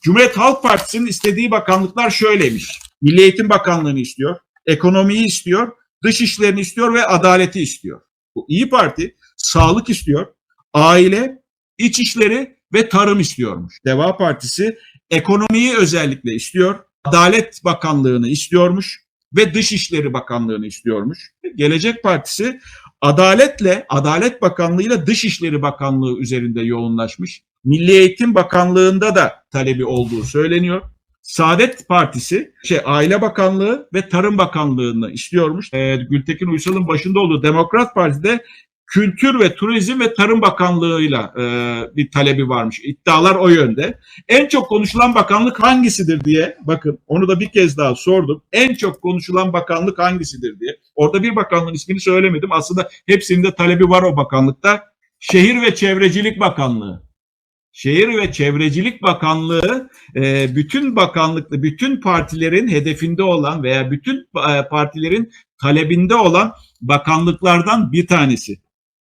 Cumhuriyet Halk Partisi'nin istediği bakanlıklar şöyleymiş. Milli Eğitim Bakanlığı'nı istiyor, ekonomiyi istiyor, dış işlerini istiyor ve adaleti istiyor. Bu İyi Parti sağlık istiyor, aile, iç işleri ve tarım istiyormuş. Deva Partisi ekonomiyi özellikle istiyor, Adalet Bakanlığı'nı istiyormuş ve Dışişleri Bakanlığı'nı istiyormuş. Gelecek Partisi adaletle, Adalet Bakanlığı'yla Dışişleri Bakanlığı üzerinde yoğunlaşmış. Milli Eğitim Bakanlığı'nda da talebi olduğu söyleniyor. Saadet Partisi şey Aile Bakanlığı ve Tarım Bakanlığı'nı istiyormuş. Ee, Gültekin Uysal'ın başında olduğu Demokrat Parti'de Kültür ve Turizm ve Tarım Bakanlığı'yla e, bir talebi varmış. İddialar o yönde. En çok konuşulan bakanlık hangisidir diye bakın onu da bir kez daha sordum. En çok konuşulan bakanlık hangisidir diye. Orada bir bakanlığın ismini söylemedim. Aslında hepsinin de talebi var o bakanlıkta. Şehir ve Çevrecilik Bakanlığı. Şehir ve Çevrecilik Bakanlığı e, bütün bakanlıklı, bütün partilerin hedefinde olan veya bütün e, partilerin talebinde olan bakanlıklardan bir tanesi.